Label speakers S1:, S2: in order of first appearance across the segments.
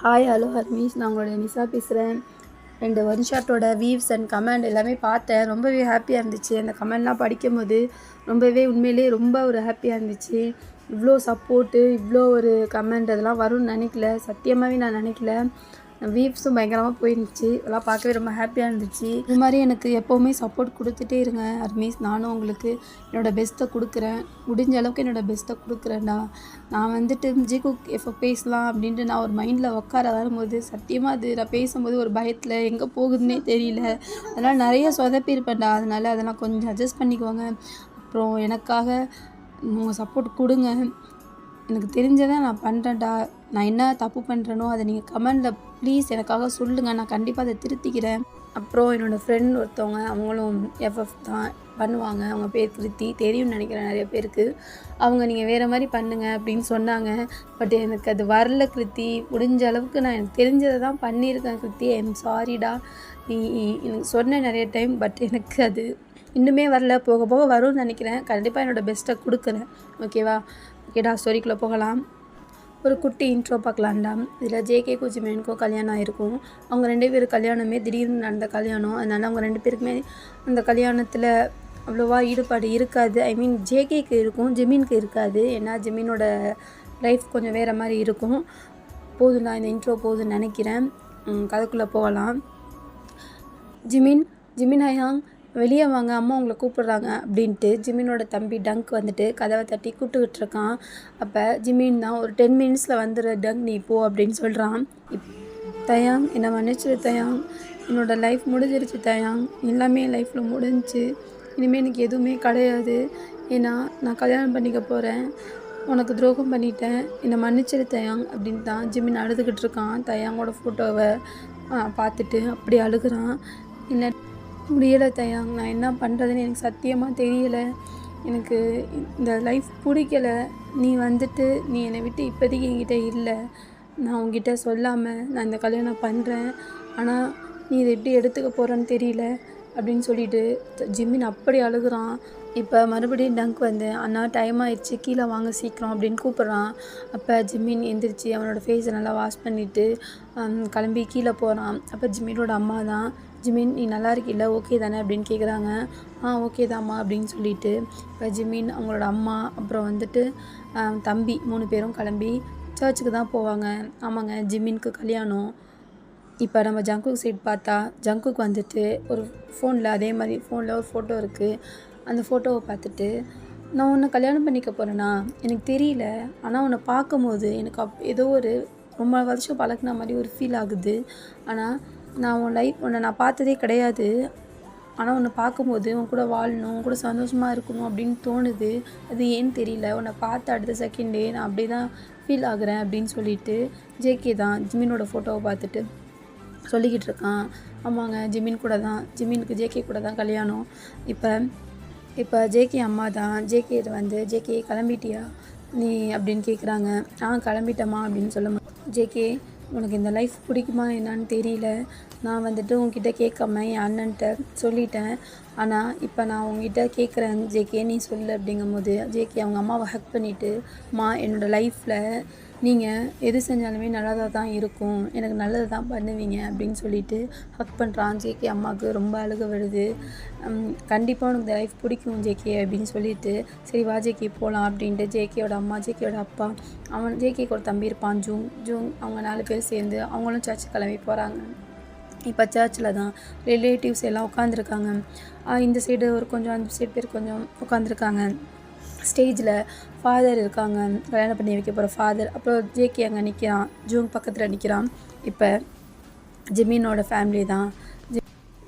S1: Hi hello ஹர்மீஷ் நான் உங்களுடைய நிஷா பேசுகிறேன் ரெண்டு ஒன் ஷாட்டோட வீவ்ஸ் அண்ட் கமெண்ட் எல்லாமே பார்த்தேன். ரொம்பவே ஹாப்பியாக இருந்துச்சு. அந்த கமெண்ட்லாம் படிக்கும்போது ரொம்பவே உண்மையிலேயே ரொம்ப ஒரு ஹாப்பியாக இருந்துச்சு. இவ்வளோ சப்போர்ட்டு இவ்வளோ ஒரு கமெண்ட் அதெல்லாம் வரும்னு நினைக்கல. சத்தியமாகவே நான் நினைக்கல. வீவ்ஸும் பயங்கரமாக போயிருந்துச்சு. இதெல்லாம் பார்க்கவே ரொம்ப ஹாப்பியாக இருந்துச்சு. இது மாதிரி எனக்கு எப்போவுமே சப்போர்ட் கொடுத்துட்டே இருங்க அர்மீஸ் நானும் உங்களுக்கு என்னோடய பெஸ்ட்டை கொடுக்குறேன். முடிஞ்ச அளவுக்கு என்னோடய பெஸ்ட்டை கொடுக்குறேன்டா. நான் வந்துட்டு ஜி குக் எப்போ பேசலாம் அப்படின்ட்டு நான் ஒரு மைண்டில் உட்கார வரும்போது சத்தியமாக அது நான் பேசும்போது ஒரு பயத்தில் எங்கே போகுதுன்னே தெரியல. அதனால் நிறைய சொதப்பியிருப்பேன்டா. அதனால் அதெல்லாம் கொஞ்சம் அட்ஜஸ்ட் பண்ணிக்கோங்க. அப்புறம் எனக்காக உங்கள் சப்போர்ட் கொடுங்க. எனக்கு தெரிஞ்சதை நான் பண்ணுறேன்டா நான் என்ன தப்பு பண்ணுறேனோ அதை நீங்கள் கமெண்டில் ப்ளீஸ் எனக்காக சொல்லுங்கள் நான் கண்டிப்பாக அதை திருத்திக்கிறேன். அப்புறம் என்னோடய ஃப்ரெண்ட் ஒருத்தவங்க அவங்களும் எஃப்எஃப் தான் பண்ணுவாங்க. அவங்க பேர் கிருத்தி தெரியும்னு நினைக்கிறேன் நிறைய பேருக்கு. அவங்க நீங்கள் வேறு மாதிரி பண்ணுங்க அப்படின்னு சொன்னாங்க. பட் எனக்கு அது வரல கிருத்தி. முடிஞ்ச அளவுக்கு நான் எனக்கு தெரிஞ்சதை தான் பண்ணியிருக்கேன் கிருத்தி. ஐம் சாரிடா நீ எனக்கு சொன்ன நிறைய டைம் பட் எனக்கு அது இன்னுமே வரல. போக போக வரும்னு நினைக்கிறேன். கண்டிப்பாக என்னோடய பெஸ்ட்டை கொடுக்குறேன். ஓகேவா ஓகேடா ஸ்டோரிக்குள்ளே போகலாம். ஒரு குட்டி இன்ட்ரோ பார்க்கலாம்டா. இதில் ஜேகே குச்சிமேனுக்கும் கல்யாணம் ஆயிருக்கும். அவங்க ரெண்டு பேரும் கல்யாணமே திடீர்னு நடந்த கல்யாணம். அதனால் அவங்க ரெண்டு பேருக்குமே அந்த கல்யாணத்தில் அவ்வளோவா ஈடுபாடு இருக்காது. ஐ மீன் ஜேகேக்கு இருக்கும் ஜெமீனுக்கு இருக்காது. ஏன்னா ஜெமீனோட லைஃப் கொஞ்சம் வேறு மாதிரி இருக்கும். போதும் நான் இந்த இன்ட்ரோ போதும்னு நினைக்கிறேன். கதைக்குள்ளே போகலாம். ஜிமின் ஜிமின் ஹயாங் வெளியே வாங்க அம்மா உங்களை கூப்பிடுறாங்க அப்படின்ட்டு ஜிமினோட தம்பி டங்க் வந்துட்டு கதவை தட்டி கூப்பிட்டுக்கிட்டு இருக்கான் அப்போ ஜிமின் தான் ஒரு டென் மினிட்ஸில் வந்துடுற டங்க் நீ போ அப்படின்னு சொல்கிறான் இப் தயாங் என்னை மன்னிச்சிரு தயாங். என்னோடய லைஃப் முடிஞ்சிருச்சு தயாங். எல்லாமே லைஃப்பில் முடிஞ்சிச்சு. இனிமேல் எனக்கு எதுவுமே கிடையாது. ஏன்னா நான் கல்யாணம் பண்ணிக்க போகிறேன் உனக்கு துரோகம் பண்ணிட்டேன். என்னை மன்னிச்சிரு தயாங் அப்படின்னு தான் ஜிமின் அழுதுகிட்டு இருக்கான். தயாங்கோட ஃபோட்டோவை பார்த்துட்டு அப்படி அழுகுறான். இல்லை முடியலை தயாங் நான் என்ன பண்ணுறதுன்னு எனக்கு சத்தியமாக தெரியலை. எனக்கு இந்த லைஃப் பிடிக்கல. நீ வந்துட்டு நீ என்னை விட்டு இப்போதைக்கு என்கிட்ட இல்லை. நான் உங்ககிட்ட சொல்லாமல் நான் இந்த கல்யாணம் பண்ணுறேன் ஆனால் நீ இதை எப்படி எடுத்துக்க போகிறேன்னு தெரியல அப்படின்னு சொல்லிட்டு ஜிம்மின் அப்படி அழுகுறான். இப்போ மறுபடியும் டங்க் வந்து அண்ணா டைம் ஆயிடுச்சு. கீழே வாங்க சீக்கிரம் அப்படின்னு கூப்பிட்றான். அப்போ ஜிம்மின் எந்திரிச்சு அவனோட ஃபேஸை நல்லா வாஷ் பண்ணிவிட்டு கிளம்பி கீழே போகிறான் அப்போ ஜிம்மினோட அம்மா தான் ஜிமின் நீ நல்லா இருக்கில்ல? ஓகே தானே? அப்படின்னு கேட்குறாங்க ஆ ஓகே தாம்மா அப்படின்னு சொல்லிட்டு இப்போ ஜிமின் அவங்களோட அம்மா அப்புறம் வந்துட்டு தம்பி மூணு பேரும் கிளம்பி சர்ச்சுக்கு தான் போவாங்க. ஆமாங்க ஜிமின்க்கு கல்யாணம். இப்போ நம்ம ஜங்குக் சைட் பார்த்தா ஜங்குக் வந்துட்டு ஒரு ஃபோனில் அதே மாதிரி ஃபோனில் ஒரு ஃபோட்டோ இருக்குது அந்த ஃபோட்டோவை பார்த்துட்டு நான் உன்னை கல்யாணம் பண்ணிக்க போகிறேன்னா எனக்கு தெரியல. ஆனால் உன்னை பார்க்கும்போது எனக்கு அப் ஏதோ ஒரு ரொம்ப வருஷம் பழக்கின மாதிரி ஒரு ஃபீல் ஆகுது. ஆனால் நான் உன் லைஃப் உன்னை நான் பார்த்ததே கிடையாது. ஆனால் உன்னை பார்க்கும்போது உன் கூட வாழணும் உன் கூட சந்தோஷமாக இருக்கணும் அப்படின்னு தோணுது. அது ஏன்னு தெரியல. உன்னை பார்த்த அடுத்த செகண்டே நான் அப்படி தான் ஃபீல் ஆகுறேன் அப்படின்னு சொல்லிட்டு ஜேகே தான் ஜிமினோட ஃபோட்டோவை பார்த்துட்டு சொல்லிக்கிட்டு இருக்கான். ஆமாங்க ஜிமின் கூட தான். ஜிமினுக்கு ஜேகே கூட தான் கல்யாணம். இப்போ இப்போ ஜேகே அம்மா தான். ஜேகே வந்து ஜேகே கிளம்பிட்டியா நீ? அப்படின்னு கேட்குறாங்க நான் கிளம்பிட்டேம்மா அப்படின்னு சொல்ல ஜேகே உனக்கு இந்த லைஃப் பிடிக்குமா? என்னான்னு தெரியல. நான் வந்துட்டு உங்ககிட்ட கேட்காம என் அண்ணன்ட்ட சொல்லிட்டேன். ஆனால் இப்போ நான் உங்ககிட்ட கேட்குறேன் ஜேகே நீ சொல்லு அப்படிங்கும்போது ஜேகே அவங்க அம்மாவை ஹக் பண்ணிவிட்டு மா என்னோடய லைஃப்பில் நீங்கள் எது செஞ்சாலுமே நல்லதாக தான் இருக்கும். எனக்கு நல்லது தான் பண்ணுவீங்க அப்படின்னு சொல்லிட்டு ஹக் பண்ணுறான் ஜேகே. அம்மாவுக்கு ரொம்ப அழுக வருது. கண்டிப்பாக உனக்கு இந்த லைஃப் பிடிக்கும் ஜேகே அப்படின்னு சொல்லிட்டு சரி வா ஜேகே போகலாம் அப்படின்ட்டு ஜேகேயோட அம்மா ஜேகேயோட அப்பா அவன் ஜேகேக்கு ஒரு தம்பி இருப்பான் ஜூங் ஜூங் அவங்க நாலு பேர் சேர்ந்து அவங்களும் சர்ச்சு கிளம்பி போகிறாங்க இப்போ சர்ச்சில் தான் ரிலேட்டிவ்ஸ் எல்லாம் உட்காந்துருக்காங்க இந்த சைடு ஒரு கொஞ்சம் அந்த சைடு பேர் கொஞ்சம் உட்காந்துருக்காங்க ஸ்டேஜில் ஃபாதர் இருக்காங்க. கல்யாணம் பண்ணி வைக்க போகிற ஃபாதர் அப்புறம் ஜேகே அங்கே நிற்கிறான் ஜூங் பக்கத்தில் நிற்கிறான் இப்போ ஜிம்மினோட ஃபேமிலி தான். ஜி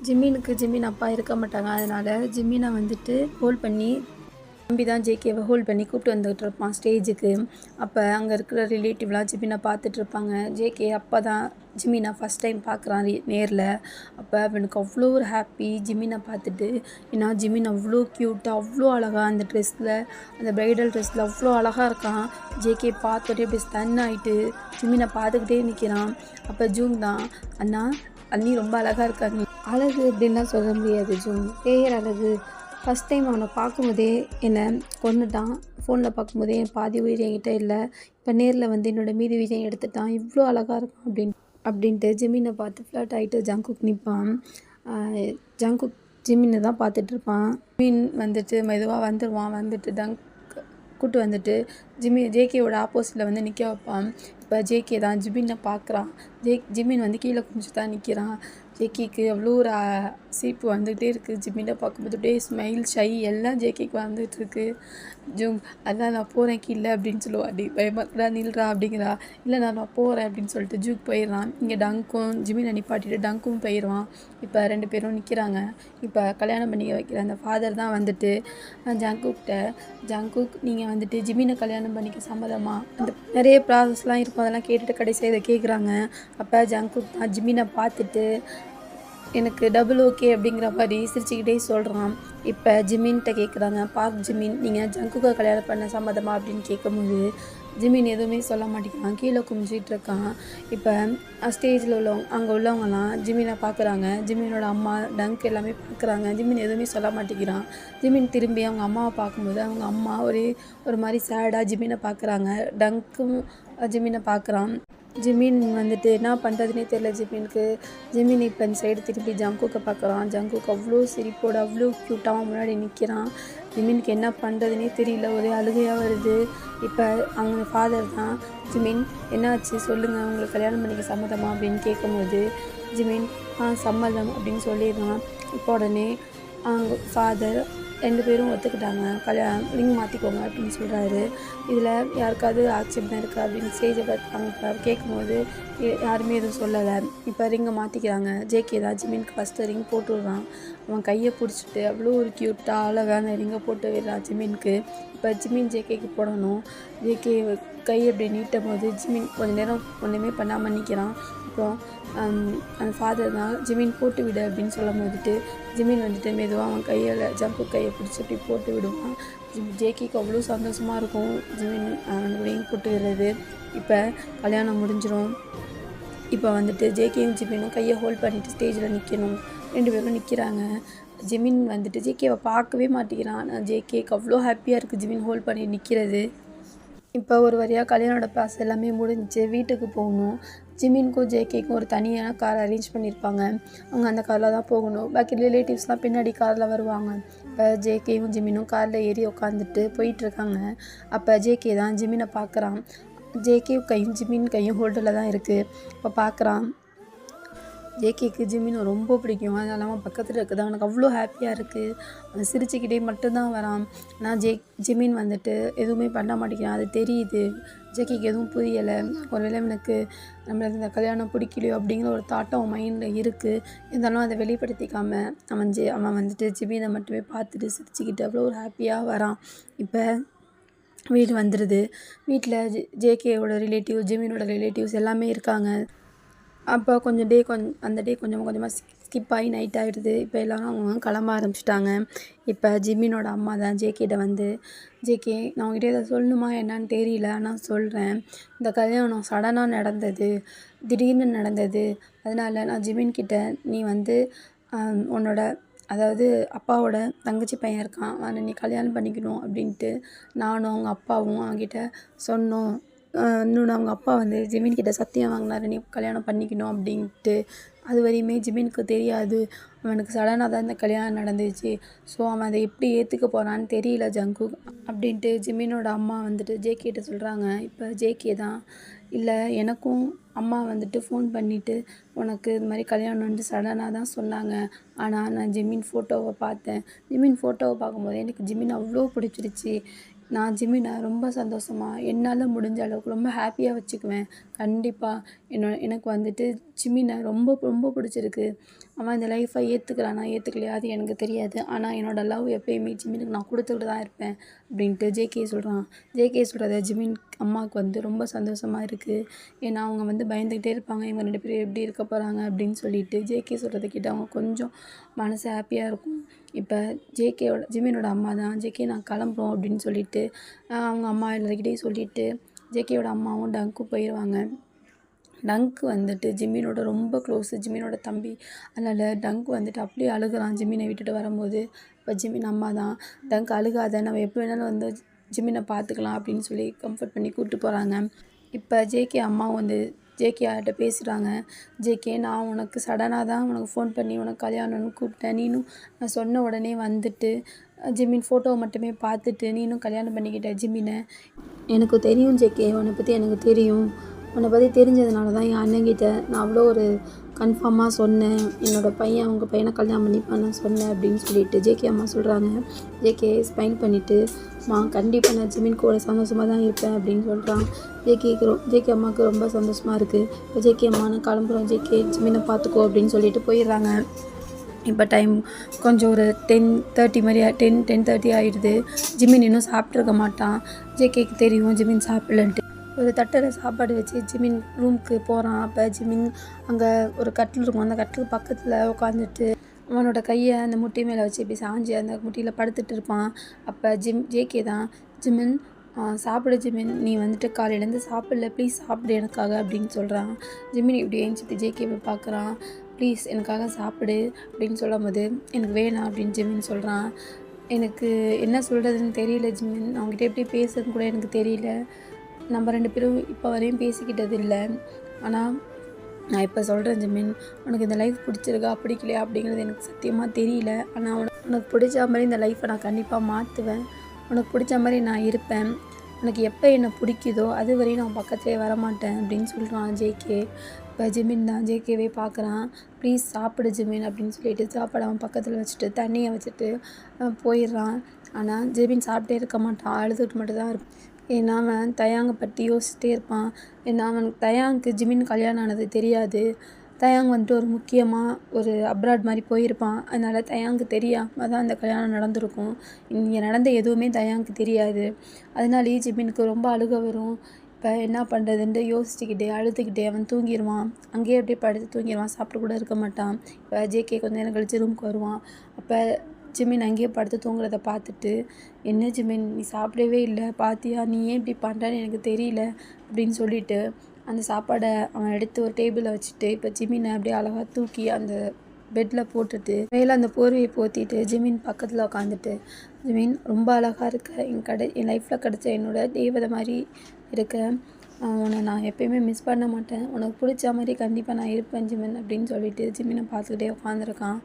S1: ஜிம்மினுக்கு ஜிம்மின் அப்பா இருக்க மாட்டாங்க. அதனால் ஜிம்மினை வந்துட்டு ஹோல்ட் பண்ணி தம்பி தான் ஜேகேவை ஹோல்ட் பண்ணி கூப்பிட்டு வந்துக்கிட்டு இருப்பான் ஸ்டேஜுக்கு அப்போ அங்கே இருக்கிற ரிலேட்டிவ்லாம் ஜிமினை பார்த்துட்ருப்பாங்க ஜேகே அப்போ தான் ஜிமினை ஃபஸ்ட் டைம் பார்க்குறான் நேரில். அப்போ அவனுக்கு அவ்வளோ ஒரு ஹாப்பி ஜிம்மினை பார்த்துட்டு ஏன்னா ஜிமின் அவ்வளோ க்யூட்டாக அவ்வளோ அழகாக அந்த ட்ரெஸ்ஸில் அந்த ப்ரைடல் ட்ரெஸ்ஸில் அவ்வளோ அழகாக இருக்கான். ஜேகே பார்த்தோடே அப்படி ஸ்டன் ஆகிட்டு ஜிமினை பார்த்துக்கிட்டே நிற்கிறான் அப்போ ஜூங் தான் அண்ணா அண்ணி ரொம்ப அழகாக இருக்காங்க. அழகு அப்படின்லாம் சொல்ல முடியாது ஜூங் பேர் அழகு. ஃபஸ்ட் டைம் அவனை பார்க்கும்போதே என்னை கொண்டுட்டான் ஃபோனில் பார்க்கும்போதே என் பாதி உயிர் என்கிட்ட இல்லை. இப்போ நேரில் வந்து என்னோடய மீதி உயிரை எடுத்துட்டான். இவ்வளோ அழகாக இருக்கும் அப்படின்னு. அப்படின்ட்டு ஜிமினை பார்த்து ஃப்ளட் ஆகிட்டு ஜங்குக் நிற்பான் ஜங்குக் ஜிமினை தான் பார்த்துட்ருப்பான் ஜிமின் வந்துட்டு மெதுவாக வந்துடுவான் வந்துட்டு டங்க் கூட்டு வந்துட்டு ஜிமி ஜேகேவோட ஆப்போசிட்டில் வந்து நிற்க வைப்பான். இப்போ ஜேகே தான் ஜிமினை பார்க்குறான். ஜே ஜிமின் வந்து கீழே குமிச்சு தான் நிற்கிறான் ஜெக்கிக்கு அவ்வளோ ஒரு சீப்பு வந்துகிட்டே இருக்குது ஜிம்மின பார்க்கும்போது அப்படியே ஸ்மைல் ஷை எல்லாம் ஜெக்கிக்கு வந்துட்டுருக்கு ஜும் அதான் நான் போகிறேன் கீழே அப்படின்னு சொல்லுவா. அப்படி பயமாக்குறா நில்றா அப்படிங்கிறா. இல்லை நான் நான் போகிறேன் அப்படின்னு சொல்லிட்டு ஜூக் போயிடுறான். இங்கே டங்கும் ஜிமினை நிப்பாட்டிட்டு டங்க்கும் போயிடுவான். இப்போ ரெண்டு பேரும் நிற்கிறாங்க இப்போ கல்யாணம் பண்ணி வைக்கிற அந்த ஃபாதர் தான் வந்துட்டு ஜங்குக்கிட்ட ஜங்குக் நீங்கள் வந்துட்டு ஜிமினை கல்யாணம் பண்ணிக்க சம்மதமாக அந்த நிறைய ப்ராசஸ்லாம் இருக்கும். அதெல்லாம் கேட்டுட்டு கடைசியாக இதை கேட்குறாங்க அப்போ ஜங்குக் தான் ஜிமினை பார்த்துட்டு எனக்கு டபுள் ஓகே அப்படிங்கிற மாதிரி சிரிச்சுக்கிட்டே சொல்கிறான் இப்போ ஜிமின்கிட்ட கேட்குறாங்க பார்க் ஜிமின் நீங்கள் ஜங்குக்கை கல்யாணம் பண்ண சம்மதமா? அப்படின்னு கேட்கும்போது ஜிமின் எதுவுமே சொல்ல மாட்டேங்கிறான் கீழே குமிச்சிட்டு இருக்கான். இப்போ ஸ்டேஜில் உள்ளவங்க அங்கே உள்ளவங்கலாம் ஜிமினை பார்க்குறாங்க ஜிமினோட அம்மா டங்க் எல்லாமே பார்க்குறாங்க ஜிமின் எதுவுமே சொல்ல மாட்டேங்கிறான். ஜிமின் திரும்பி அவங்க அம்மாவை பார்க்கும்போது அவங்க அம்மா ஒரே ஒரு மாதிரி சேடாக ஜிமினை பார்க்குறாங்க டங்க்கும் ஜிமினை பார்க்குறான் ஜிமின் வந்துட்டு என்ன பண்ணுறதுனே தெரியல ஜிமினுக்கு. ஜிமின் இப்போ இந்த சைடு திருப்பி ஜங்குக்கை பார்க்குறான் ஜங்குக்கு அவ்வளோ சிரிப்போட அவ்வளோ க்யூட்டாக முன்னாடி நிற்கிறான் ஜிமினுக்கு என்ன பண்ணுறதுனே தெரியல. ஒரே அழுகையாக வருது. இப்போ அவங்க ஃபாதர் தான் ஜிமின் என்னாச்சு? சொல்லுங்கள் அவங்களுக்கு கல்யாணம் பண்ணிக்க சம்மதமா? அப்படின்னு கேட்கும்போது ஜிமின் ஆ சம்மதம் அப்படின்னு சொல்லிடுறான். இப்போ உடனே அவங்க ஃபாதர் ரெண்டு பேரும் ஒத்துக்கிட்டாங்க. கல்யாணம் ரிங் மாற்றிக்கோங்க அப்படின்னு சொல்கிறாரு இதில் யாருக்காவது ஆட்சேபம் இருக்கா அப்படின்னு ஸ்டேஜை பார்த்து கேட்கும்போது யாருமே எதுவும் சொல்லலை. இப்போ ரிங்கை மாற்றிக்கிறாங்க ஜேகே தான் ஜிமின்க்கு ஃபஸ்ட்டு ரிங் போட்டு விடுறான். அவன் கையை பிடிச்சிட்டு அவ்வளோ ஒரு க்யூட்டாக அழகான ரிங்கை போட்டு விடுறான் ஜிமின்க்கு. இப்போ ஜிமின் ஜேகேக்கு போடணும். ஜேகே கை அப்படி நீட்டும் போது ஜிமின் கொஞ்ச நேரம் ஒன்றுமே பண்ணாமல் நிற்கிறான் அப்புறம் அந்த ஃபாதர் தான் ஜிமின் போட்டு விடு அப்படின்னு சொல்லும் போதுட்டு ஜிமின் வந்துட்டு மெதுவாக அவன் கையில் ஜம்பு கையை பிடிச்சி அப்படி போட்டு விடுவான். ஜேகேக்கு அவ்வளோ சந்தோஷமாக இருக்கும். ஜிமின் அவன் போட்டு விடுறது. இப்போ கல்யாணம் முடிஞ்சிடும் இப்போ வந்துட்டு ஜேகேயும் ஜிமினும் கையை ஹோல்ட் பண்ணிவிட்டு ஸ்டேஜில் நிற்கணும் ரெண்டு பேரும் நிற்கிறாங்க ஜிமின் வந்துட்டு ஜேகேவை பார்க்கவே மாட்டேங்கிறான். ஆனால் ஜேகேக்கு அவ்வளோ ஹாப்பியாக இருக்குது ஜிமின் ஹோல்ட் பண்ணி நிற்கிறது இப்போ ஒரு வழியாக கல்யாணோட பாஸ் எல்லாமே முடிஞ்சுச்சு. வீட்டுக்கு போகணும். ஜிமின்க்கும் ஜேகேக்கும் ஒரு தனியான கார் அரேஞ்ச் பண்ணியிருப்பாங்க அவங்க அந்த காரில் தான் போகணும். பாக்கி ரிலேட்டிவ்ஸ்லாம் பின்னாடி காரில் வருவாங்க. இப்போ ஜேகேவும் ஜிமினும் காரில் ஏறி உட்காந்துட்டு போயிட்டுருக்காங்க அப்போ ஜேகே தான் ஜிமினை பார்க்குறான் ஜேகே கையும் ஜிமின் கையும் ஹோல்டில் தான் இருக்குது இப்போ பார்க்குறான் ஜேகேக்கு ஜிமினை ரொம்ப பிடிக்கும். அது இல்லாமல் பக்கத்தில் இருக்குது? அவனுக்கு அவ்வளோ ஹாப்பியாக இருக்குது அவன் சிரிச்சுக்கிட்டே மட்டும்தான் வரான். நான் ஜே ஜிமின் வந்துட்டு எதுவுமே பண்ண மாட்டேங்கிறான். அது தெரியுது. ஜேகேக்கு எதுவும் புரியலை. ஒரு வேளை எனக்கு நம்மளுக்கு இந்த கல்யாணம் பிடிக்கலையோ அப்படிங்கிற ஒரு தாட்டம் அவன் மைண்டில் இருக்குது இருந்தாலும் அதை வெளிப்படுத்திக்காமல் அவன் ஜே அவன் வந்துட்டு ஜிமினை மட்டுமே பார்த்துட்டு சிரிச்சுக்கிட்டு அவ்வளோ ஒரு ஹாப்பியாக வரான். இப்போ வீடு வந்துடுது வீட்டில் ஜே ஜேகேவோட ரிலேட்டிவ் ஜிமினோட ரிலேட்டிவ்ஸ் எல்லாமே இருக்காங்க. அப்போ கொஞ்சம் டே கொஞ்சம் அந்த டே கொஞ்சம் கொஞ்சமாக ஸ்கிப் ஆகி நைட் ஆகிடுது இப்போ எல்லோரும் அவங்க கிளம்ப ஆரம்பிச்சிட்டாங்க. இப்போ ஜிம்மினோட அம்மா தான் ஜேகேட்ட வந்து ஜேகே நான் உங்ககிட்ட இதை சொல்லணுமா? என்னன்னு தெரியல. ஆனால் சொல்கிறேன் இந்த கல்யாணம் சடனாக நடந்தது. திடீர்னு நடந்தது. அதனால் நான் ஜிமின் கிட்ட நீ வந்து உன்னோட அதாவது அப்பாவோட தங்கச்சி பையன் இருக்கான். அவனை நீ கல்யாணம் பண்ணிக்கணும் அப்படின்ட்டு நானும் அவங்க அப்பாவும் அவங்ககிட்ட சொன்னோம். இன்னொன்று அவங்க அப்பா வந்து ஜிமின் கிட்ட சத்தியம் வாங்கினாரு நீ கல்யாணம் பண்ணிக்கணும் அப்படின்ட்டு. அது வரையுமே ஜிமீனுக்கு தெரியாது. அவனுக்கு சடனாக தான் இந்த கல்யாணம் நடந்துச்சு. ஸோ அவன் அதை எப்படி ஏற்றுக்க போகிறான்னு தெரியல ஜங்கு அப்படின்ட்டு ஜிமீனோட அம்மா வந்துட்டு ஜேகேட்ட சொல்கிறாங்க இப்போ ஜேகே தான். இல்லை எனக்கும் அம்மா வந்துட்டு ஃபோன் பண்ணிவிட்டு உனக்கு இது மாதிரி கல்யாணம்னு சடனாக தான் சொன்னாங்க. ஆனால் நான் ஜிமீன் ஃபோட்டோவை பார்த்தேன். ஜிமின் ஃபோட்டோவை பார்க்கும்போது எனக்கு ஜிமின் அவ்வளோ பிடிச்சிருச்சு. நான் ஜிமினை ரொம்ப சந்தோஷமாக என்னால் முடிஞ்ச அளவுக்கு ரொம்ப ஹாப்பியாக வச்சுக்குவேன். கண்டிப்பாக என்னோட எனக்கு வந்துட்டு ஜிமினை ரொம்ப ரொம்ப பிடிச்சிருக்கு. அவன் இந்த லைஃப்பை ஏற்றுக்கிறானா ஏற்றுக்கலையா அது எனக்கு தெரியாது. ஆனால் என்னோட லவ் எப்போயுமே ஜிமினுக்கு நான் கொடுத்துக்கிட்டு தான் இருப்பேன் அப்படின்ட்டு ஜேகே சொல்கிறான் ஜேகே சொல்கிறத ஜிமின் அம்மாவுக்கு வந்து ரொம்ப சந்தோஷமாக இருக்குது ஏன்னா அவங்க வந்து பயந்துக்கிட்டே இருப்பாங்க. இவங்க ரெண்டு பேரும் எப்படி இருக்க போகிறாங்க அப்படின்னு சொல்லிட்டு ஜேகே சொல்கிறத கேட்டு அவங்க கொஞ்சம் மனசு ஹாப்பியாக இருக்கும். இப்போ ஜேகேயோட ஜிமினோட அம்மா தான். ஜேகே நான் கிளம்புறோம் அப்படின்னு சொல்லிட்டு அவங்க அம்மா எல்லாருக்கிட்டேயும் சொல்லிவிட்டு ஜேகேயோட அம்மாவும் டங்கு போயிடுவாங்க டங்க் வந்துட்டு ஜிம்மினோட ரொம்ப க்ளோஸு ஜிம்மினோட தம்பி. அதனால் டங்க் வந்துட்டு அப்படியே அழுகுறான். ஜிம்மினை விட்டுட்டு வரும்போது இப்போ ஜிம்மின் அம்மா தான். டங்க் அழுகாத. நம்ம எப்போ வேணாலும் வந்து ஜிம்மினை பார்த்துக்கலாம். அப்படின்னு சொல்லி கம்ஃபர்ட் பண்ணி கூப்பிட்டு போகிறாங்க இப்போ ஜேகே அம்மா வந்து ஜேகே ஆட்ட பேசுகிறாங்க ஜேகே நான் உனக்கு சடனாக தான் உனக்கு ஃபோன் பண்ணி உனக்கு கல்யாணம்னு கூப்பிட்டேன். நீனும் நான் சொன்ன உடனே வந்துட்டு ஜிம்மின் ஃபோட்டோவை மட்டுமே பார்த்துட்டு நீனும் கல்யாணம் பண்ணிக்கிட்ட ஜிம்மினை எனக்கு தெரியும் ஜேகே. உன்னை பற்றி எனக்கு தெரியும். உன்னை பற்றி தெரிஞ்சதுனால தான் என் அண்ணங்கிட்ட நான் அவ்வளோ ஒரு கன்ஃபார்மாக சொன்னேன். என்னோடய பையன் அவங்க பையனை கல்யாணம் பண்ணிப்பான்னு பண்ண சொன்னேன் அப்படின்னு சொல்லிட்டு ஜேகே அம்மா சொல்கிறாங்க ஜேகே ஸ்பைன் பண்ணிவிட்டு மா கண்டிப்பாக நான் ஜிமின் கூட சந்தோஷமாக தான் இருப்பேன் அப்படின்னு சொல்கிறான் ஜேகேக்கு ரொ ஜேகே அம்மாவுக்கு ரொம்ப சந்தோஷமாக இருக்குது இப்போ ஜேகே அம்மா நான் கிளம்புறோம். ஜேகே ஜிமினை பார்த்துக்கோ அப்படின்னு சொல்லிட்டு போயிடுறாங்க. இப்போ டைம் கொஞ்சம் ஒரு டென் தேர்ட்டி மாதிரி டென் டென் தேர்ட்டி ஆகிடுது ஜிமின் இன்னும் சாப்பிட்ருக்க மாட்டான். ஜேகேக்கு தெரியும் ஜிமின் சாப்பிட்லன்ட்டு. ஒரு தட்டில் சாப்பாடு வச்சு ஜிமின் ரூமுக்கு போகிறான் அப்போ ஜிமின் அங்கே ஒரு கட்டில் இருக்கும். அந்த கட்டில் பக்கத்தில் உட்காந்துட்டு அவனோட கையை அந்த முட்டி மேலே வச்சு இப்படி சாஞ்சு அந்த முட்டியில் படுத்துட்டு இருப்பான். அப்போ ஜிம் ஜேகே தான் ஜிமின் சாப்பிடு ஜிமின். நீ வந்துட்டு காலையிலேருந்து சாப்பிடல. ப்ளீஸ் சாப்பிடு எனக்காக அப்படின்னு சொல்கிறான் ஜிமின் இப்படி ஏஞ்சிட்டு ஜேகேவை பார்க்குறான் ப்ளீஸ் எனக்காக சாப்பிடு அப்படின்னு சொல்லும் போது எனக்கு வேணாம் அப்படின்னு ஜிமின் சொல்கிறான் எனக்கு என்ன சொல்கிறதுன்னு தெரியல ஜிமின். அவங்ககிட்ட எப்படி பேசுறதுன்னு கூட எனக்கு தெரியல. நம்ம ரெண்டு பேரும் இப்போ வரையும் பேசிக்கிட்டது இல்லை. ஆனால் நான் இப்போ சொல்கிறேன் ஜிமின் உனக்கு இந்த லைஃப் பிடிச்சிருக்கா பிடிக்கலையா அப்படிங்கிறது எனக்கு சத்தியமாக தெரியல. ஆனால் உனக்கு உனக்கு பிடிச்ச மாதிரி இந்த லைஃப்பை நான் கண்டிப்பாக மாற்றுவேன் உனக்கு பிடிச்ச மாதிரி நான் இருப்பேன். உனக்கு எப்போ என்னை பிடிக்குதோ அது வரையும் நான் பக்கத்துலேயே வரமாட்டேன் அப்படின்னு சொல்கிறான் ஜேகே இப்போ ஜிமின் தான் ஜேகேவே பார்க்குறான் ப்ளீஸ் சாப்பிடு ஜிமின் அப்படின்னு சொல்லிட்டு சாப்பாடு அவன் பக்கத்தில் வச்சுட்டு தண்ணியை வச்சுட்டு போயிடுறான். ஆனால் ஜெமீன் சாப்பிட்டே இருக்க மாட்டான். அழுதுட்டு மட்டும் தான் இருப்பான். ஏன்னா அவன் தயாங்கை பற்றி யோசிச்சிட்டே இருப்பான். ஏன்னா அவனுக்கு தயாங்க்கு ஜிமின் கல்யாணம் ஆனது தெரியாது. தயாங் வந்துட்டு ஒரு முக்கியமாக ஒரு அப்ராட் மாதிரி போயிருப்பான். அதனால் தயாங்க்கு தெரியாமல் தான் அந்த கல்யாணம் நடந்திருக்கும். இங்கே நடந்த எதுவுமே தயாங்க்கு தெரியாது. அதனாலேயே ஜிமினுக்கு ரொம்ப அழுக வரும். இப்போ என்ன பண்ணுறதுன்ட்டு யோசிச்சுக்கிட்டே அழுதுகிட்டே அவன் தூங்கிடுவான் அங்கேயே அப்படியே படுத்து தூங்கிடுவான் சாப்பிட்டு கூட இருக்க மாட்டான். இப்போ ஜேகே கொஞ்ச நேரம் கழிச்சு ரூமுக்கு வருவான். அப்போ ஜிமின் அங்கேயே படுத்து தூங்குறத பார்த்துட்டு என்ன ஜிமின் நீ சாப்பிடவே இல்லை பாத்தியா? நீ ஏன் இப்படி பண்ணுறன்னு எனக்கு தெரியல அப்படின்னு சொல்லிட்டு அந்த சாப்பாடை அவன் எடுத்து ஒரு டேபிளில் வச்சுட்டு இப்போ ஜிமினை அப்படியே அழகாக தூக்கி அந்த பெட்டில் போட்டுட்டு மேலே அந்த போர்வையை போத்திட்டு ஜிமின் பக்கத்தில் உட்காந்துட்டு ஜிமின் ரொம்ப அழகாக இருக்க. என் கடை என் லைஃப்பில் கிடச்ச என்னோட தேவதை மாதிரி இருக்க. உன்னை நான் எப்பயுமே மிஸ் பண்ண மாட்டேன். உனக்கு பிடிச்ச மாதிரி கண்டிப்பாக நான் இருப்பேன் ஜிமின் அப்படின்னு சொல்லிட்டு ஜிமினை பார்த்துக்கிட்டே உட்காந்துருக்கான்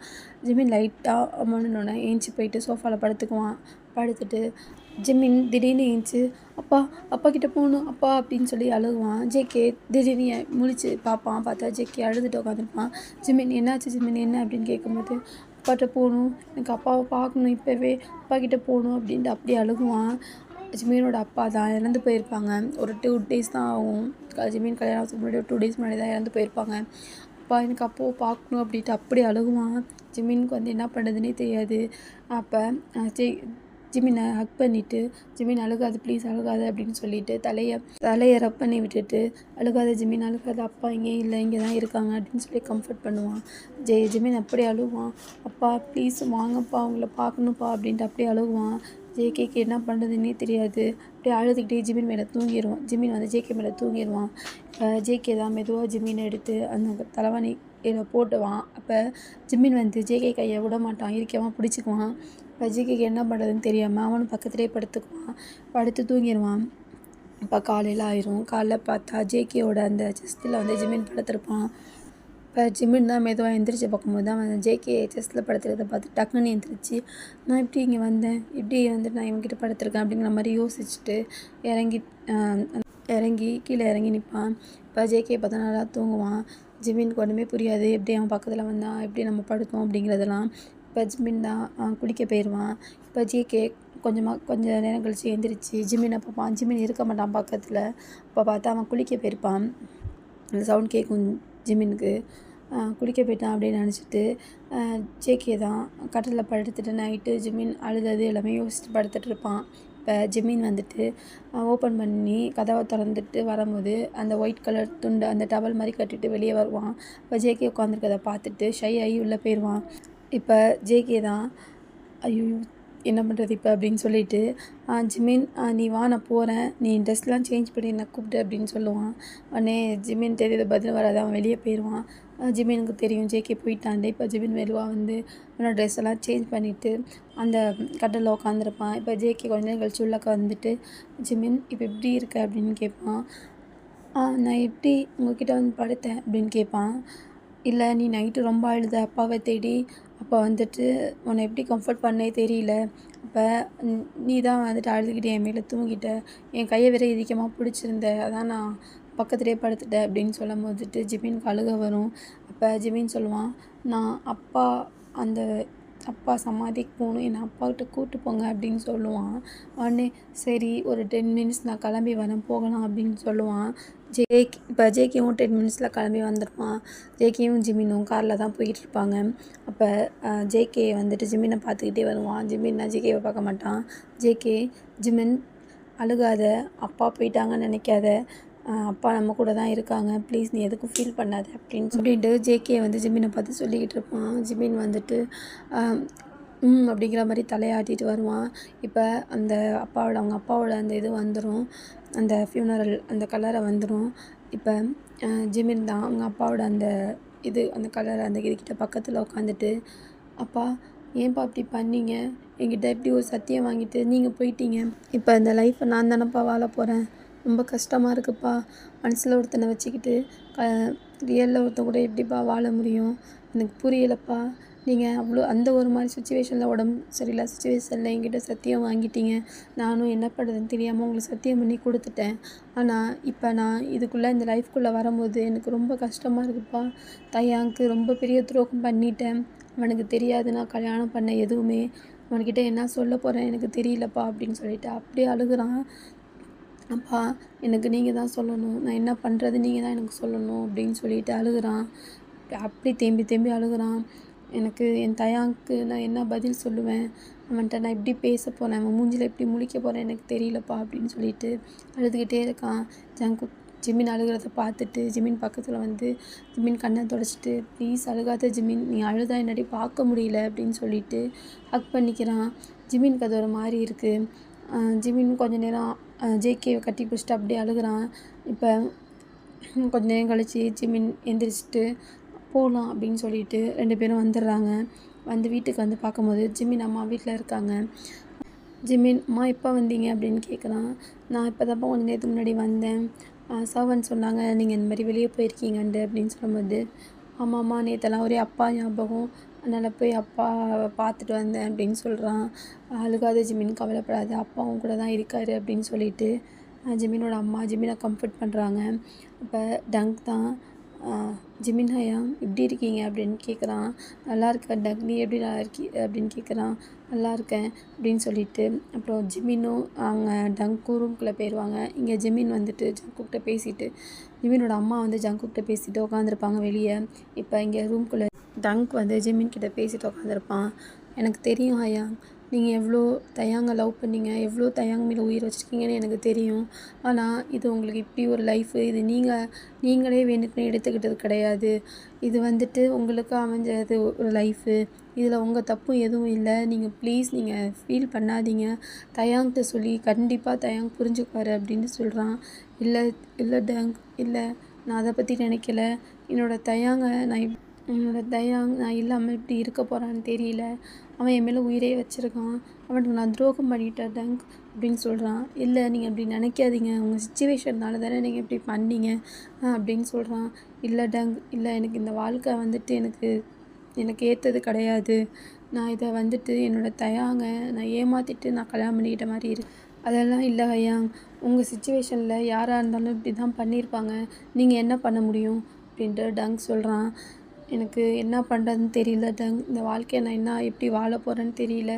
S1: ஜிமின் லைட்டாக அம்மனோடனே ஏஞ்சி போயிட்டு சோஃபாவில் படுத்துக்குவான். படுத்துட்டு ஜிமின் திடீர்னு ஏஞ்சி அப்பா அப்பா கிட்டே போகணும் அப்பா அப்படின்னு சொல்லி அழுகுவான். ஜேகே திடீர்னு முழிச்சு பார்ப்பான். பார்த்தா ஜேகே அழுதுட்டு உட்காந்துருப்பான் ஜிமின் என்னாச்சு ஜிமின்? என்ன? அப்படின்னு கேட்கும்போது அப்பாட்ட போகணும். எனக்கு அப்பாவை பார்க்கணும் இப்போவே. அப்பா கிட்டே போகணும் அப்படின்ட்டு அப்படியே அழுகுவான். ஜிமீனோட அப்பா தான் இறந்து போயிருப்பாங்க. ஒரு டூ டேஸ் தான் ஆகும். ஜிமீன் கல்யாணம் முன்னாடி ஒரு டூ டேஸ் முன்னாடி தான் இறந்து போயிருப்பாங்க. அப்பா எனக்கு அப்போ பார்க்கணும் அப்படின்ட்டு அப்படி அழுகுவான் ஜிமீனுக்கு வந்து என்ன பண்ணுறதுனே தெரியாது. அப்போ ஜெய் ஜிமினை ஹக் பண்ணிவிட்டு ஜிமின் அழுகாது ப்ளீஸ் அழுகாத அப்படின்னு சொல்லிட்டு தலையை தலையை ரப் பண்ணி விட்டுட்டு அழுகாத ஜிமின் அழுகாத அப்பா இங்கே இல்லை இங்கே தான் இருக்காங்க அப்படின்னு சொல்லி கம்ஃபர்ட் பண்ணுவான். ஜெய் ஜிமின் அப்படி அழுவான். அப்பா ப்ளீஸ் வாங்கப்பா அவங்கள பார்க்கணுப்பா அப்படின்ட்டு அப்படியே அழுகுவான். ஜேகேக்கு என்ன பண்ணுறதுன்னே தெரியாது. அப்படியே அழுதுகிட்டே ஜிமின் மேலே தூங்கிடுவான் ஜிமின் வந்து ஜேகே மேலே தூங்கிடுவான் இப்போ ஜேகே தான் மெதுவாக ஜிமின் எடுத்து அந்த தலைவாணி இதில் போட்டுவான். அப்போ ஜிமின் வந்து ஜேகே கையை விட மாட்டான். இருக்கவன் பிடிச்சிக்குவான். இப்போ ஜேகேக்கு என்ன பண்ணுறதுன்னு தெரியாமல் அவனும் பக்கத்துலேயே படுத்துக்குவான். படுத்து தூங்கிடுவான் இப்போ காலையில் ஆயிரும். காலைல பார்த்தா ஜேகேயோட அந்த செஸ்ட்டில் வந்து ஜிமின் படுத்திருப்பான். இப்போ ஜிமின் தான் மெதுவாக எந்திரிச்சு பார்க்கும்போது தான் அவன் ஜேகே செஸ்ட்டில் படுத்துறத பார்த்து டக்குன்னு எந்திரிச்சு நான் இப்படி இங்கே வந்தேன். இப்படி வந்துட்டு நான் இவங்ககிட்ட படுத்துருக்கேன். அப்படிங்கிற மாதிரி யோசிச்சுட்டு இறங்கி இறங்கி கீழே இறங்கி நிற்பான் இப்போ ஜேகே பார்த்தா நல்லா தூங்குவான். ஜிமினுக்கு ஒன்றுமே புரியாது. எப்படி அவன் பக்கத்தில் வந்தான் எப்படி நம்ம படுத்தோம் அப்படிங்கிறதெல்லாம். இப்போ ஜிமின் தான் அவன் குளிக்க போயிடுவான் இப்போ ஜிகே கொஞ்சமாக கொஞ்சம் நேரம் கழிச்சு எழுந்திரிச்சு ஜிமினை பார்ப்பான் ஜிமின் இருக்க மாட்டான் பக்கத்தில். அப்போ பார்த்தா அவன் குளிக்க போயிருப்பான். அந்த சவுண்ட் கேட்கும் ஜிமினுக்கு குளிக்க போயிட்டான் அப்படின்னு நினச்சிட்டு ஜேகே தான் கட்டிலில் படுத்துட்டு நைட்டு ஜிமின் அழுதது எல்லாமே யோசிச்சுட்டு படுத்துட்டு இருப்பான். இப்போ ஜிமின் வந்துட்டு ஓப்பன் பண்ணி கதவை திறந்துட்டு வரும்போது அந்த ஒயிட் கலர் துண்டு அந்த டவல் மாதிரி கட்டிட்டு வெளியே வருவான். இப்போ ஜேகே உட்காந்துருக்கதை பார்த்துட்டு ஷை ஆகி உள்ளே போயிடுவான் இப்போ ஜேகே தான் ஐயோ என்ன பண்ணுறது இப்போ அப்படின்னு சொல்லிட்டு ஜிமின் நீ வா நான் போகிறேன் நீ ட்ரெஸ்லாம் சேஞ்ச் பண்ணி என்ன கூப்பிட்டு அப்படின்னு சொல்லுவான். உடனே ஜிமின் தெரியாத பதில் வராது அவன் வெளியே போயிடுவான் ஜிமினுக்கு தெரியும். ஜேகே போயிட்டான் இப்போ ஜிமின் மெதுவாக வந்து அவனோட ட்ரெஸ் எல்லாம் சேஞ்ச் பண்ணிவிட்டு அந்த கடலில் உட்காந்துருப்பான் இப்போ ஜேகே கொஞ்ச நேரம் கழிச்சு உள்ளக்க வந்துட்டு ஜிமின் இப்போ எப்படி இருக்க? அப்படின்னு கேட்பான். நான் எப்படி உங்ககிட்ட வந்து படுத்தேன்? அப்படின்னு கேட்பான். இல்லை நீ நைட்டு ரொம்ப அழுத. அப்பாவை தேடி அப்போ வந்துட்டு உன்னை எப்படி கம்ஃபர்ட் பண்ணே தெரியல. அப்போ நீ தான் வந்துட்டு அழுதுகிட்டே என் மேலே தூங்கிட்ட. என் கையை வேற இதிக்கமாக பிடிச்சிருந்த. அதான் நான் பக்கத்துலேயே படுத்துட்டேன் அப்படின்னு சொல்லும் போதுட்டு ஜிமினுக்கு கழுக வரும். அப்போ ஜிமின் சொல்லுவான் நான் அப்பா அந்த அப்பா சமாதிக்கு போகணும் என்னை அப்பாக்கிட்ட கூப்பிட்டு போங்க அப்படின்னு சொல்லுவான். உடனே சரி ஒரு டென் மினிட்ஸ் நான் கிளம்பி வரேன் போகலாம் அப்படின்னு சொல்லுவான். ஜேக் இப்போ ஜேகேவும் டென் மினிட்ஸில் கிளம்பி வந்துடுவான் ஜேகேவும் ஜிமினும் காரில் தான் போயிட்டு இருப்பாங்க. அப்போ ஜேகே வந்துட்டு ஜிமினை பார்த்துக்கிட்டே வருவான். ஜிமின்னா ஜேகேவை பார்க்க மாட்டான். ஜேகே ஜிமின் அழுகாத. அப்பா போயிட்டாங்கன்னு நினைக்காத. அப்பா நம்ம கூட தான் இருக்காங்க. ப்ளீஸ் நீ எதுக்கும் ஃபீல் பண்ணாத அப்படின்னு சொல்லிட்டு ஜேகே வந்து ஜிமினை பார்த்து சொல்லிக்கிட்டு இருப்பான். ஜிமின் வந்துட்டு ம் அப்படிங்கிற மாதிரி தலையாட்டிட்டு வருவான். இப்போ அந்த அப்பாவோட அவங்க அப்பாவோட அந்த இது வந்துடும் அந்த ஃபியூனரல் அந்த கலரை வந்துடும் இப்போ ஜிமின் தான் அவங்க அப்பாவோட அந்த இது அந்த கலர் அந்த இதுக்கிட்ட பக்கத்தில் உட்காந்துட்டு அப்பா ஏன்பா இப்படி பண்ணீங்க? என்கிட்ட இப்படி ஒரு சத்தியம் வாங்கிட்டு நீங்கள் போயிட்டீங்க. இப்போ இந்த லைஃப்பை நான் தானேப்பா வாழ போகிறேன் ரொம்ப கஷ்டமாக இருக்குப்பா. மனசில் ஒருத்தனை வச்சுக்கிட்டு க ரியலில் ஒருத்தன் கூட எப்படிப்பா வாழ முடியும்? எனக்கு புரியலப்பா. நீங்கள் அவ்வளோ அந்த ஒரு மாதிரி சுச்சுவேஷனில் உடம்பு சரியில்லை சுச்சுவேஷனில் என்கிட்ட சத்தியம் வாங்கிட்டீங்க. நானும் என்ன பண்ணுறதுன்னு தெரியாமல் உங்களுக்கு சத்தியம் பண்ணி கொடுத்துட்டேன். ஆனால் இப்போ நான் இதுக்குள்ளே இந்த லைஃப்குள்ளே வரும்போது எனக்கு ரொம்ப கஷ்டமாக இருக்குப்பா. தையாங்க்கு ரொம்ப பெரிய துரோகம் பண்ணிட்டேன். அவனுக்கு தெரியாது நான் கல்யாணம் பண்ண எதுவுமே. அவன்கிட்ட என்ன சொல்ல போகிறேன் எனக்கு தெரியலப்பா அப்படின்னு சொல்லிட்டு அப்படியே அழுகுறான். அப்பா எனக்கு நீங்கள் தான் சொல்லணும். நான் என்ன பண்ணுறது நீங்கள் தான் எனக்கு சொல்லணும் அப்படின்னு சொல்லிட்டு அழுகிறான். அப்படி தேம்பி தேம்பி அழுகுறான். எனக்கு என் தயாங்க்கு நான் என்ன பதில் சொல்லுவேன்? அவன்கிட்ட நான் எப்படி பேச போகிறேன் அவன் மூஞ்சில் எப்படி முழிக்க போகிறேன் எனக்கு தெரியலப்பா அப்படின்னு சொல்லிட்டு அழுதுகிட்டே இருக்கான். ஜங்கு ஜிமின் அழுகிறத பார்த்துட்டு ஜிமின் பக்கத்தில் வந்து ஜிமின் கண்ணை தொடச்சிட்டு ப்ளீஸ் அழுகாத ஜிமின். நீ அழுதா என்னடி? பார்க்க முடியல. அப்படின்னு சொல்லிட்டு ஹக் பண்ணிக்கிறான். ஜிமினுக்கு அது ஒரு மாதிரி இருக்குது ஜிமின் கொஞ்ச நேரம் ஜேகேவை கட்டி பிடிச்சிட்டு அப்படியே அழுகுறான். இப்போ கொஞ்ச நேரம் கழித்து ஜிமின் எந்திரிச்சிட்டு போகலாம் அப்படின்னு சொல்லிட்டு ரெண்டு பேரும் வந்துடுறாங்க. வந்து வீட்டுக்கு வந்து பார்க்கும்போது ஜிமின் அம்மா வீட்டில் இருக்காங்க. ஜிமின் அம்மா எப்போ வந்தீங்க? அப்படின்னு கேட்குறான் நான் இப்போ தான் கொஞ்சம் நேரத்துக்கு முன்னாடி வந்தேன். சர்வன் சொன்னாங்க நீங்கள் இந்த மாதிரி வெளியே போயிருக்கீங்கண்டு அப்படின்னு சொல்லும்போது ஆமாம்மா நேற்றெல்லாம் ஒரே அப்பா ஞாபகம். அதனால் போய் அப்பா பார்த்துட்டு வந்தேன் அப்படின்னு சொல்கிறான் அழுகாத ஜிமின் கவலைப்படாது அப்பாவும் கூட தான் இருக்காரு அப்படின்னு சொல்லிட்டு ஜிமினோட அம்மா ஜிமினை கம்ஃபர்ட் பண்ணுறாங்க இப்போ டங்க் தான் அஹ் ஜிமின் எப்படி இருக்கீங்க அப்படின்னு கேட்குறான் நல்லா இருக்க டக் நீ எப்படி நல்லா இருக்கி அப்படின்னு கேட்குறான் நல்லா இருக்கேன் அப்படின்னு சொல்லிட்டு அப்புறம் ஜிமினும் அவங்க டங்கு ரூம்குள்ளே போயிடுவாங்க இங்கே ஜிமின் வந்துட்டு ஜங்குக்கிட்ட பேசிட்டு ஜிமினோட அம்மா வந்து ஜங்குக்கிட்ட பேசிட்டு உட்காந்துருப்பாங்க வெளியே. இப்போ இங்கே ரூம்குள்ளே டங்க் வந்து ஜிமின் கிட்ட பேசிட்டு உட்காந்துருப்பான் எனக்கு தெரியும் ஹயா நீங்கள் எவ்வளோ தயாங்க லவ் பண்ணீங்க எவ்வளோ தயாங்க மேலே உயிர் வச்சுருக்கீங்கன்னு எனக்கு தெரியும். ஆனால் இது உங்களுக்கு இப்படி ஒரு லைஃப் இது நீங்கள் நீங்களே வேணுக்குன்னு எடுத்துக்கிட்டது கிடையாது. இது வந்துட்டு உங்களுக்கு அமைஞ்சது ஒரு லைஃபு இதில் உங்கள் தப்பும் எதுவும் இல்லை. நீங்கள் ப்ளீஸ் நீங்கள் ஃபீல் பண்ணாதீங்க. தயாங்கிட்ட சொல்லி கண்டிப்பாக தயாங் புரிஞ்சுக்குவார் அப்படின்னு சொல்கிறான் இல்லை இல்லை டேங் இல்லை நான் அதை பற்றி நினைக்கல. என்னோட தயாங்க நான் என்னோட தயாங் நான் இல்லாமல் இப்படி இருக்க போகிறான்னு தெரியல. அவன் என் மேலே உயிரே வச்சுருக்கான். அவனுக்கு நான் துரோகம் பண்ணிட்டேன் டங்க் அப்படின்னு சொல்கிறான் இல்லை நீங்கள் அப்படி நினைக்காதீங்க. உங்கள் சுச்சுவேஷன்னால தானே நீங்கள் இப்படி பண்ணீங்க அப்படின்னு சொல்கிறான் இல்லை டங்க் இல்லை எனக்கு இந்த வாழ்க்கை வந்துட்டு எனக்கு எனக்கு ஏற்றது கிடையாது. நான் இதை வந்துட்டு என்னோட தயாங்க நான் ஏமாற்றிட்டு நான் கல்யாணம் பண்ணிக்கிட்ட மாதிரி இருக்கு அதெல்லாம் இல்லை ஐயா உங்கள் சுச்சுவேஷனில் யாராக இருந்தாலும் இப்படி தான் பண்ணியிருப்பாங்க. நீங்கள் என்ன பண்ண முடியும்? அப்படின்ட்டு டங் சொல்கிறான் எனக்கு என்ன பண்ணுறதுன்னு தெரியல. டங் இந்த வாழ்க்கையை நான் என்ன எப்படி வாழ போகிறேன்னு தெரியல.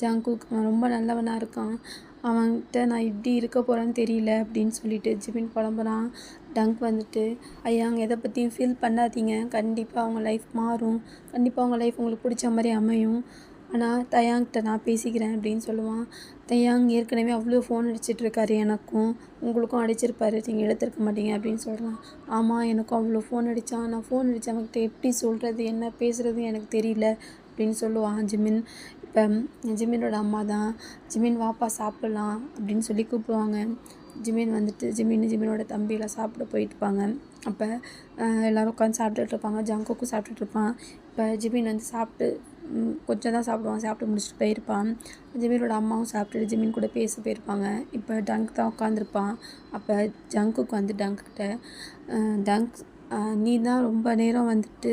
S1: ஜாங்குக் அவன் ரொம்ப நல்லவனாக இருக்கான். அவன்கிட்ட நான் இப்படி இருக்க போகிறேன்னு தெரியல அப்படின்னு சொல்லிட்டு ஜிபின் புலம்புறான். டங்க் வந்துட்டு ஐயாங்க எதை பற்றியும் ஃபீல் பண்ணாதீங்க. கண்டிப்பாக அவங்க லைஃப் மாறும். கண்டிப்பாக அவங்க லைஃப் உங்களுக்கு பிடிச்ச மாதிரி அமையும். ஆனால் தயாங்கிட்ட நான் பேசிக்கிறேன் அப்படின்னு சொல்லுவான். தயாங் ஏற்கனவே அவ்வளோ ஃபோன் அடிச்சிட்டு இருக்காரு எனக்கும். உங்களுக்கும் அடிச்சிருப்பாரு. நீங்கள் எடுத்திருக்க மாட்டீங்க அப்படின்னு சொல்கிறான் ஆமாம் எனக்கும் அவ்வளோ ஃபோன் அடித்தான் நான் ஃபோன் அடித்தேன் அவங்ககிட்ட எப்படி சொல்கிறது என்ன பேசுகிறது எனக்கு தெரியல அப்படின்னு சொல்லுவான். ஜிமின் இப்போ ஜிமினோட அம்மா தான். ஜிமின் வாப்பா சாப்பிட்லாம் அப்படின்னு சொல்லி கூப்பிடுவாங்க. ஜிமின் வந்துட்டு ஜிமின் ஜிமினோட தம்பியெல்லாம் சாப்பிட போயிட்டுருப்பாங்க அப்போ எல்லோரும் உட்காந்து சாப்பிட்டுட்டு இருப்பாங்க. ஜங்குக்கும் சாப்பிட்டுட்டு இருப்பான். இப்போ ஜிமின் வந்து சாப்பிட்டு கொஞ்சம் தான் சாப்பிடுவான் சாப்பிட்டு முடிச்சுட்டு போயிருப்பான். ஜிமினோட அம்மாவும் சாப்பிட்டுட்டு ஜிமின் கூட பேச போயிருப்பாங்க. இப்போ டங்க் தான் உட்காந்துருப்பான் அப்போ ஜங்குக்கு வந்து டங்க்கிட்ட டங்க் நீ தான் ரொம்ப நேரம் வந்துட்டு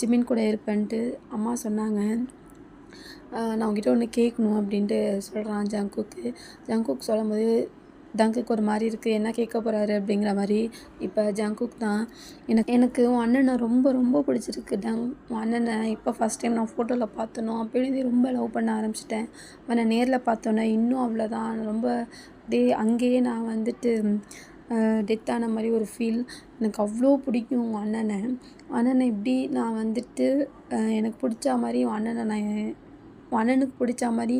S1: ஜிமின் கூட இருப்பேன்ட்டு அம்மா சொன்னாங்க. நான் உங்ககிட்ட ஒன்று கேட்கணும் அப்படின்ட்டு சொல்கிறான் ஜங்குக்கு ஜங்குக்கு சொல்லும்போது டங்குக்கு ஒரு மாதிரி இருக்குது என்ன கேட்க போகிறாரு அப்படிங்கிற மாதிரி. இப்போ ஜங்குக் தான். எனக்கு எனக்கு உன் அண்ணனை ரொம்ப ரொம்ப பிடிச்சிருக்கு. டங் உன் அண்ணனை இப்போ ஃபஸ்ட் டைம் நான் ஃபோட்டோவில் பார்த்தனோ அப்போலேருந்து ரொம்ப லவ் பண்ண ஆரம்பிச்சிட்டேன். அவனை நேரில் பார்த்தோன்னே இன்னும் அவ்வளோதான் ரொம்ப அப்படியே அங்கேயே நான் வந்துட்டு டெத் ஆன மாதிரி ஒரு ஃபீல் எனக்கு அவ்வளோ பிடிக்கும் உன் அண்ணனை. அண்ணனை இப்படி நான் வந்துட்டு எனக்கு பிடிச்ச மாதிரி உன் அண்ணனை நான் உன் அண்ணனுக்கு பிடிச்ச மாதிரி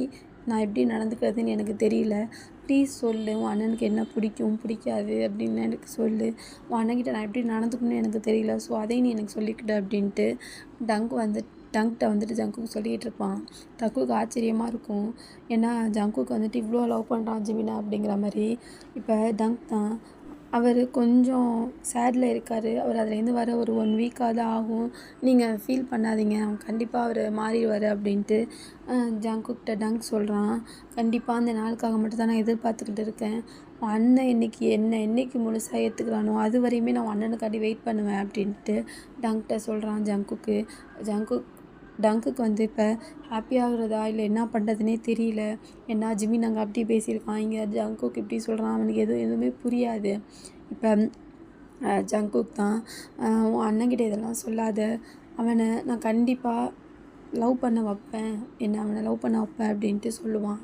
S1: நான் எப்படி நடந்துக்கிறதுன்னு எனக்கு தெரியல. ப்ளீஸ் சொல்லு உன் அண்ணனுக்கு என்ன பிடிக்கும் பிடிக்காது அப்படின்னு எனக்கு சொல்லு. உன் அண்ணன்கிட்ட நான் எப்படி நடந்துக்கணும்னு எனக்கு தெரியல. ஸோ அதையும் நீ எனக்கு சொல்லிக்கிட்ட அப்படின்ட்டு டங்க் வந்து டங்க்கிட்ட வந்துட்டு ஜங்குக்கு சொல்லிகிட்டு இருப்பான். டக்குக்கு ஆச்சரியமாக இருக்கும். ஏன்னா ஜங்குக்கு வந்துட்டு இவ்வளோ லவ் பண்ணுறான் ஜிமினா அப்படிங்கிற மாதிரி. இப்போ டங்க் தான் அவர் கொஞ்சம் சேடில் இருக்கார். அவர் அதுலேருந்து வர ஒரு ஒன் வீக்காக தான் ஆகும். நீங்கள் ஃபீல் பண்ணாதீங்க. அவன் கண்டிப்பாக அவர் மாறிடுவார் அப்படின்ட்டு ஜங்குக்கிட்ட டங்க் சொல்கிறான் கண்டிப்பாக அந்த நாளுக்காக மட்டும் தான் நான் எதிர்பார்த்துக்கிட்டு இருக்கேன். உன் அண்ணன் என்னைக்கு என்ன என்னைக்கு முழுசாக ஏற்றுக்கிறானோ அது வரையுமே நான் அண்ணனுக்காண்டி வெயிட் பண்ணுவேன் அப்படின்ட்டு டங்க்கிட்ட சொல்கிறான் ஜங்குக்கு ஜங்குக் டங்குக்கு வந்து இப்போ ஹாப்பி ஆகுறதா? இல்லை என்ன பண்ணுறதுனே தெரியல. என்ன ஜிம்மி நாங்கள் அப்படி பேசியிருக்கான்? இங்கே ஜங்குக்கு இப்படி சொல்கிறான் அவனுக்கு எதுவும் எதுவுமே புரியாது. இப்போ ஜங்குக் தான். உன் அண்ணங்கிட்ட இதெல்லாம் சொல்லாத. அவனை நான் கண்டிப்பாக லவ் பண்ண வைப்பேன். என்ன அவனை லவ் பண்ண வைப்பேன் அப்படின்ட்டு சொல்லுவான்.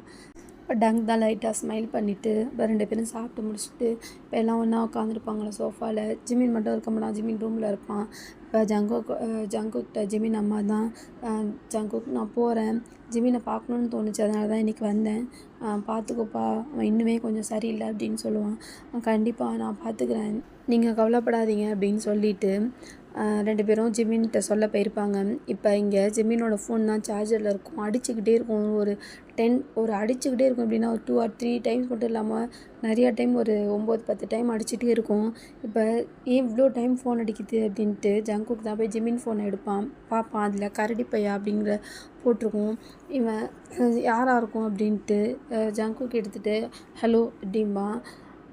S1: இப்போ டங்க் தான் லைட்டாக ஸ்மைல் பண்ணிவிட்டு இப்போ ரெண்டு பேரும் சாப்பிட்டு முடிச்சுட்டு இப்போ எல்லாம் ஒன்றா உட்காந்துருப்பாங்களா சோஃபாவில் ஜிமின் மட்டும் இருக்க மாட்டான் ஜிமின் ரூமில் இருப்பான். இப்போ ஜங்குக் ஜங்குக்கிட்ட ஜிமின் அம்மா தான் ஜங்குக் நான் போகிறேன் ஜிமினை பார்க்கணுன்னு தோணுச்சு அதனால தான் இன்றைக்கி வந்தேன். பார்த்துக்கோப்பா அவன் இன்னுமே கொஞ்சம் சரியில்லை அப்படின்னு சொல்லுவான். கண்டிப்பாக நான் பார்த்துக்கிறேன் நீங்கள் கவலைப்படாதீங்க அப்படின்னு சொல்லிட்டு ரெண்டு பேரும் ஜிமின்கிட்ட சொல்ல போயிருப்பாங்க. இப்போ இங்கே ஜிமினோட ஃபோன் தான் சார்ஜரில் இருக்கும். அடிச்சுக்கிட்டே இருக்கும். ஒரு டென் ஒரு அடிச்சுக்கிட்டே இருக்கும் எப்படின்னா ஒரு டூ ஆர் த்ரீ டைம்ஸ் மட்டும் இல்லாமல் நிறையா டைம் ஒரு ஒம்பது பத்து டைம் அடிச்சுட்டே இருக்கும். இப்போ ஏன் இவ்வளோ டைம் ஃபோன் அடிக்குது அப்படின்ட்டு ஜங்குக்கு தான் போய் ஜிமின் ஃபோனை எடுப்பான். பார்ப்பான் அதில் கரடிப்பையா அப்படிங்கிற போட்டிருக்கும். இவன் யாராக இருக்கும்? அப்படின்ட்டு ஜங்குக்கு எடுத்துகிட்டு ஹலோ அப்படிம்பான்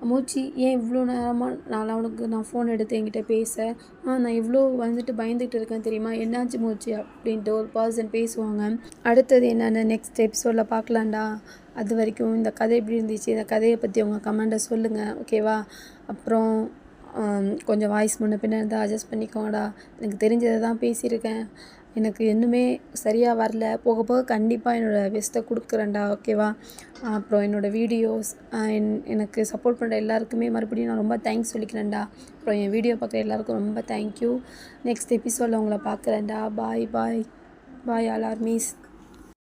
S1: மூச்சி ஏன் இவ்வளோ நேரமாக நான் அவனுக்கு நான் ஃபோன் எடுத்து என்கிட்ட பேச? ஆ நான் இவ்வளோ வந்துட்டு பயந்துகிட்டு இருக்கேன் தெரியுமா? என்னாச்சு மூச்சு? அப்படின்ட்டு ஒரு பர்சன் பேசுவாங்க. அடுத்தது என்னென்ன நெக்ஸ்ட் எபிசோடில் பார்க்கலாம்டா. அது வரைக்கும் இந்த கதை எப்படி இருந்துச்சு? இந்த கதையை பற்றி உங்கள் கமெண்ட்டை சொல்லுங்கள் ஓகேவா அப்புறம் கொஞ்சம் வாய்ஸ் முன்ன பின்ன இருந்தால் அட்ஜஸ்ட் பண்ணிக்கோங்கடா. எனக்கு தெரிஞ்சதை தான் பேசியிருக்கேன். எனக்கு இன்னுமே சரியாக வரல. போக போக கண்டிப்பாக என்னோடய பெஸ்ட்டை கொடுக்குறேன்டா ஓகேவா அப்புறம் என்னோடய வீடியோஸ் என் எனக்கு சப்போர்ட் பண்ணுற எல்லாருக்குமே மறுபடியும் நான் ரொம்ப தேங்க்ஸ் சொல்லிக்கிறேன்டா. அப்புறம் என் வீடியோ பார்க்குற எல்லாருக்கும் ரொம்ப தேங்க்யூ நெக்ஸ்ட் எபிசோடில் உங்களை பார்க்குறேன்டா. Bye bye bye all ARMYs